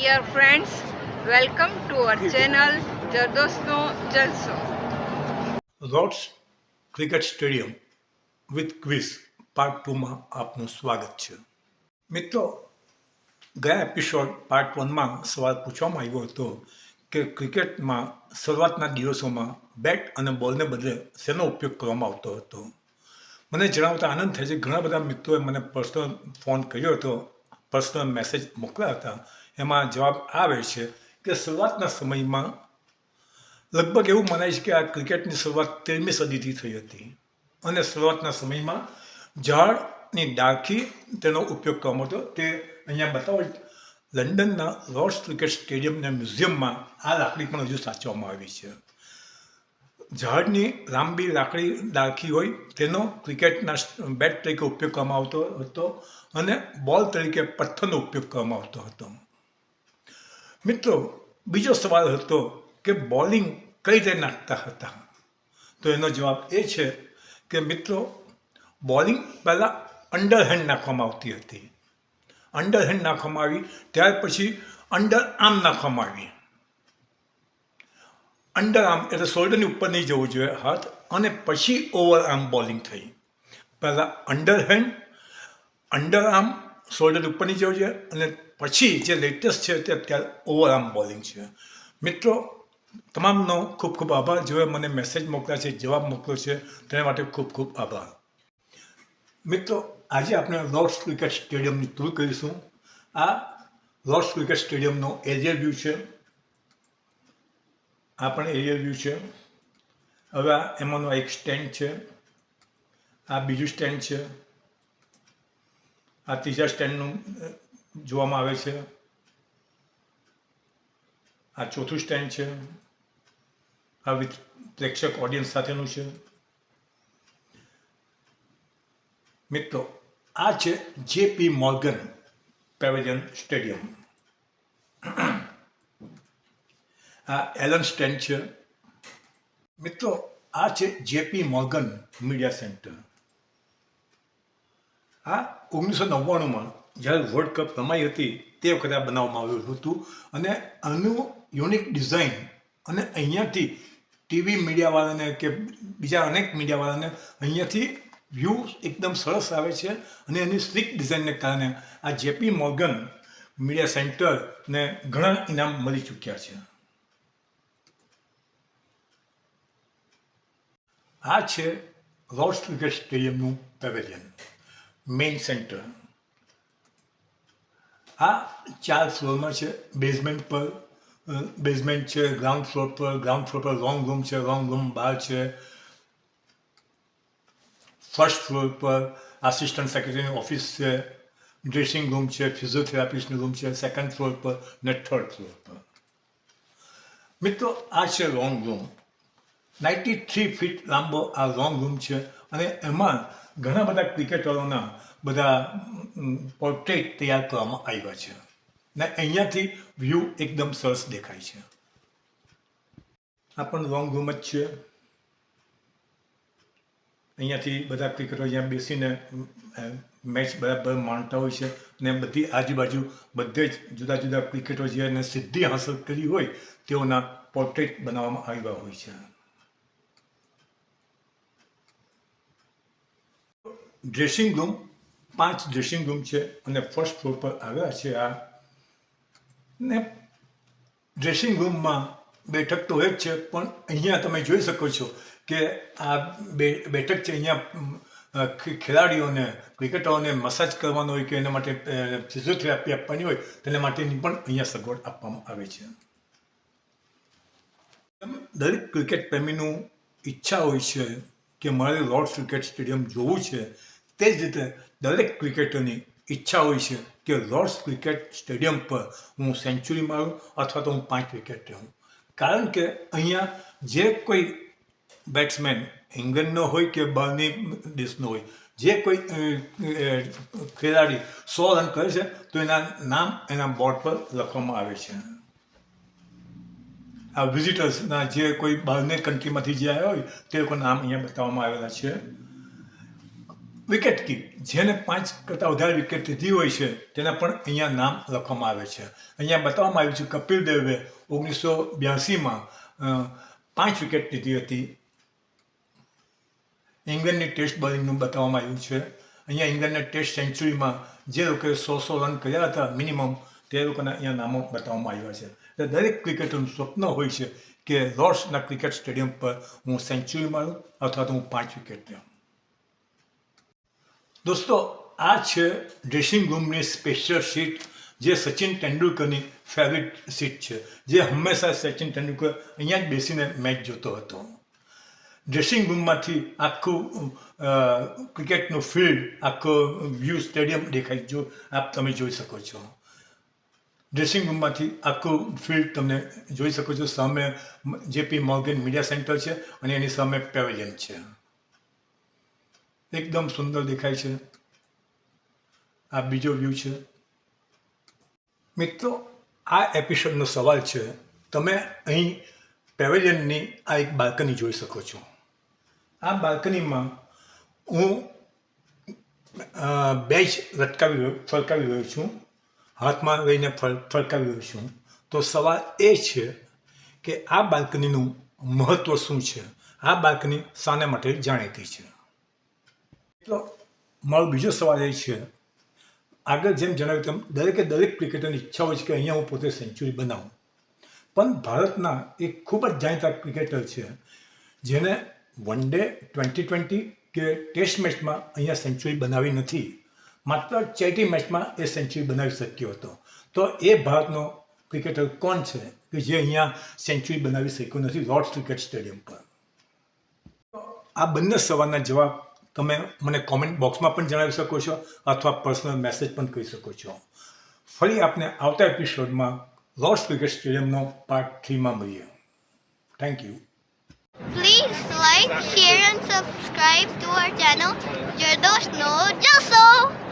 Dear friends welcome to our channel જરદોસ્તનો જલસો Lord's cricket stadium with quiz part ટુમાં આપનું સ્વાગત છે. મિત્રો ગયા એપિસોડ પાર્ટ વનમાં સવાલ પૂછવામાં આવ્યો હતો કે ક્રિકેટમાં શરૂઆતના દિવસોમાં બેટ અને બોલને બદલે શેનો ઉપયોગ કરવામાં આવતો હતો? મને જણાવતા આનંદ થાય છે. ઘણા બધા મિત્રોએ મને પર્સનલ ફોન કર્યો હતો. પર્સનલ મેસેજ મોકલ્યા હતા. એમાં જવાબ આવે છે કે શરૂઆતના સમયમાં લગભગ એવું મનાય છે કે આ ક્રિકેટની શરૂઆત તેરમી સદીથી થઈ હતી અને શરૂઆતના સમયમાં ઝાડની ડાળખી તેનો ઉપયોગ કરવામાં હતો તે અહીંયા બતાવો, લંડનના લોર્ડ્સ ક્રિકેટ સ્ટેડિયમના મ્યુઝિયમમાં આ લાકડી પણ હજુ સાચવવામાં આવી છે. ઝાડની લાંબી લાકડી ડાળખી હોય તેનો ક્રિકેટના બેટ તરીકે ઉપયોગ કરવામાં આવતો હતો અને બોલ તરીકે પથ્થરનો ઉપયોગ કરવામાં આવતો હતો. મિત્રો, બીજો સવાલ હતો કે બોલિંગ કઈ રીતે નાખતા હતા? તો એનો જવાબ એ છે કે મિત્રો બોલિંગ પહેલાં અંડરહેન્ડ નાખવામાં આવતી હતી. અંડરહેન્ડ નાખવામાં આવી, ત્યાર પછી અંડર આર્મ નાખવામાં આવી. અંડર આર્મ એટલે શોલ્ડરની ઉપર નહીં જવું જોઈએ હાથ, અને પછી ઓવર આર્મ બોલિંગ થઈ. પહેલાં અંડરહેન્ડ અંડર આર્મ શોલ્ડર ઉપર નહીં છે અને પછી જે લેટેસ્ટ છે તે અત્યારે ઓવર બોલિંગ છે. મિત્રો, તમામનો ખૂબ ખૂબ આભાર. જેઓએ મને મેસેજ મોકલ્યા છે, જવાબ મોકલ્યો છે, તેના માટે ખૂબ ખૂબ આભાર. મિત્રો, આજે આપણે લોર્ડ્સ ક્રિકેટ સ્ટેડિયમની ટૂર કરીશું. આ લોર્ડ્સ ક્રિકેટ સ્ટેડિયમનો એરિયર વ્યૂ છે. આ પણ એરિયર વ્યૂ છે. હવે આ એમાંનો એક સ્ટેન્ડ છે. આ બીજું સ્ટેન્ડ છે. આ ત્રીજા સ્ટેન્ડનું જોવામાં આવે છે. આ ચોથું સ્ટેન્ડ છે. આ વિથ પ્રેક્ષક ઓડિયન્સ સાથેનું છે. મિત્રો, આ છે જેપી મોર્ગન પેવેલિયન સ્ટેડિયમ. આ એલન સ્ટેન્ડ છે. મિત્રો, આ છે જેપી મોર્ગન મીડિયા સેન્ટર. આ ઓગણીસો નવ્વાણુંમાં જ્યારે વર્લ્ડ કપ રમાઈ હતી, તે વખતે આ બનાવવામાં આવ્યું હતું. અને આનું યુનિક ડિઝાઇન અને અહીંયાથી ટીવી મીડિયાવાળાને કે બીજા અનેક મીડિયાવાળાને અહીંયાથી વ્યૂ એકદમ સરસ આવે છે અને એની સ્ટ્રીક ડિઝાઇનને કારણે આ જેપી મોર્ગન મીડિયા સેન્ટરને ઘણા ઇનામ મળી ચૂક્યા છે. આ છે રોસ્ટ ક્રિકેટ સ્ટેડિયમનું પેવેલિયન મેઇન સેન્ટર આ ચાર ફ્લોરમાં છે. બેઝમેન્ટ પર બેઝમેન્ટ છે ગ્રાઉન્ડ ફ્લોર પર ગ્રાઉન્ડ ફ્લોર પર રોંગ રૂમ છે રોંગ રૂમ બહાર છે. ફર્સ્ટ ફ્લોર પર આસિસ્ટન્ટ સેક્રેટરીની ઓફિસ છે. ડ્રેસિંગ રૂમ છે ફિઝિયોથેરાપિસ્ટનું રૂમ છે. સેકન્ડ ફ્લોર પર ને થર્ડ ફ્લોર પર. મિત્રો, આ છે long room ninety three feet લાંબો આ લોંગ રૂમ છે. અને એમાં ઘણા બધા ક્રિકેટરોના બધા પોર્ટ્રેટ તૈયાર કરવામાં આવ્યા છે. ને અહીંયાથી વ્યૂ એકદમ સરસ દેખાય છે. આ પણ લોંગ રૂમ જ છે. અહીંયાથી બધા ક્રિકેટરો અહીંયા બેસીને મેચ બરાબર માણતા હોય છે અને બધી આજુબાજુ બધે જ જુદા જુદા ક્રિકેટરો જેને સિદ્ધિ હાંસલ કરી હોય તેઓના પોર્ટ્રેટ બનાવવામાં આવ્યા હોય છે. ડ્રેસિંગ રૂમ પાંચ ડ્રેસિંગ રૂમ છે અને ફર્સ્ટ ફ્લોર પર આવેલા છે આ. ને ડ્રેસિંગ રૂમમાં બેઠક તો એક છે, પણ અહીંયા તમે જોઈ શકો છો કે આ બે, બેઠક છે અહીંયા ખેલાડીઓને, ક્રિકેટરોને મસાજ કરવાનો હોય કે એના માટે ફિઝિયોથેરાપી આપવાની હોય, તેના માટેની પણ અહીંયા સગવડ આપવામાં આવે છે. દરેક ક્રિકેટ પ્રેમીનું ઈચ્છા હોય છે કે મારે લોર્ડ્સ ક્રિકેટ સ્ટેડિયમ જોવું છે, તે જ રીતે દરેક ક્રિકેટરની ઈચ્છા હોય છે કે લોર્ડ્સ ક્રિકેટ સ્ટેડિયમ પર હું સેન્ચુરી મારું અથવા તો હું પાંચ વિકેટ રહું કારણ કે અહીંયા જે કોઈ બેટ્સમેન ઇંગ્લેન્ડનો હોય કે બહારની દેશનો હોય, જે કોઈ ખેલાડી સો રન કરે છે, તો એના નામ એના બોર્ડ પર લખવામાં આવે છે. વિઝિટર્સના જે કોઈ બહારની કન્ટ્રીમાંથી જે આવ્યા હોય, તે લોકો નામ અહીંયા બતાવવામાં આવેલા છે. વિકેટ કી જેને પાંચ કરતાં વધારે વિકેટ લીધી હોય છે, તેના પણ અહીંયા નામ લખવામાં આવે છે. અહીંયા બતાવવામાં આવ્યું છે, કપિલ દેવે ઓગણીસો બ્યાસીમાં પાંચ વિકેટ લીધી હતી. ઇંગ્લેન્ડની ટેસ્ટ બોલિંગનું બતાવવામાં આવ્યું છે. અહીંયા ઇંગ્લેન્ડના ટેસ્ટ સેન્ચુરીમાં જે લોકોએ સો સો રન કર્યા હતા મિનિમમ તે લોકોના અહીંયા નામો બતાવવામાં આવ્યા છે. એટલે દરેક ક્રિકેટરનું સ્વપ્ન હોય છે કે લોર્ડ્સના ક્રિકેટ સ્ટેડિયમ પર હું સેન્ચુરી મારું અથવા તો હું પાંચ વિકેટ લઉં દોસ્તો આ છે ડ્રેસિંગ રૂમની સ્પેશિયલ સીટ જે સચિન તેંડુલકરની ફેવરિટ સીટ છે. જે હંમેશા સચિન તેંડુલકર અહીંયા જ બેસીને મેચ જોતો હતો. ડ્રેસિંગ રૂમમાંથી આખું અ, ક્રિકેટનું ફિલ્ડ આખો વ્યૂ સ્ટેડિયમ દેખાય. જો આપ તમે જોઈ શકો છો. ડ્રેસિંગ રૂમમાંથી આખું ફિલ્ડ તમને જોઈ શકો છો. સામે જેપી મોર્ગન મીડિયા સેન્ટર છે અને એની સામે પેવેલિયન છે. એકદમ સુંદર દેખાય છે. આ બીજો વ્યૂ છે. મિત્રો, આ એપિસોડનો સવાલ છે, તમે અહીં પેવેલિયનની આ એક બાલ્કની જોઈ શકો છો. આ બાલ્કનીમાં હું બેચ લટકાવી ફરકાવી રહ્યો છું. હાથમાં લઈને ફર ફરકાવી છું. તો સવાલ એ છે કે આ બાલ્કનીનું મહત્ત્વ શું છે? આ બાલ્કની શાને માટે જાણીતી છે. તો મારો બીજો સવાલ એ છે, આગળ જેમ જણાવ્યું તેમ દરેકે દરેક ક્રિકેટરની ઈચ્છા હોય છે કે અહીંયા હું પોતે સેન્ચુરી બનાવું. પણ ભારતના એક ખૂબ જ જાણીતા ક્રિકેટર છે, જેને વન ડે ટ્વેન્ટી ટ્વેન્ટી કે ટેસ્ટ મેચમાં અહીંયા સેન્ચુરી બનાવી નથી. માત્ર ચેટી મેચમાં એ સેન્ચુરી બનાવી શક્યો હતો. તો એ ભારતનો ક્રિકેટર કોણ છે કે જે અહીંયા સેન્ચુરી બનાવી શક્યો નથી લોર્ડ્સ ક્રિકેટ સ્ટેડિયમ પર? આ બંને સવાલના જવાબ તમે મને કોમેન્ટ બોક્સમાં પણ જણાવી શકો છો અથવા પર્સનલ મેસેજ પણ કરી શકો છો. ફરી આપને આવતા એપિસોડમાં લોર્ડ્સ ક્રિકેટ સ્ટેડિયમનો પાર્ટ થ્રીમાં મળીએ. Thank you Please like, share, and subscribe to our channel. Jardos No Joso!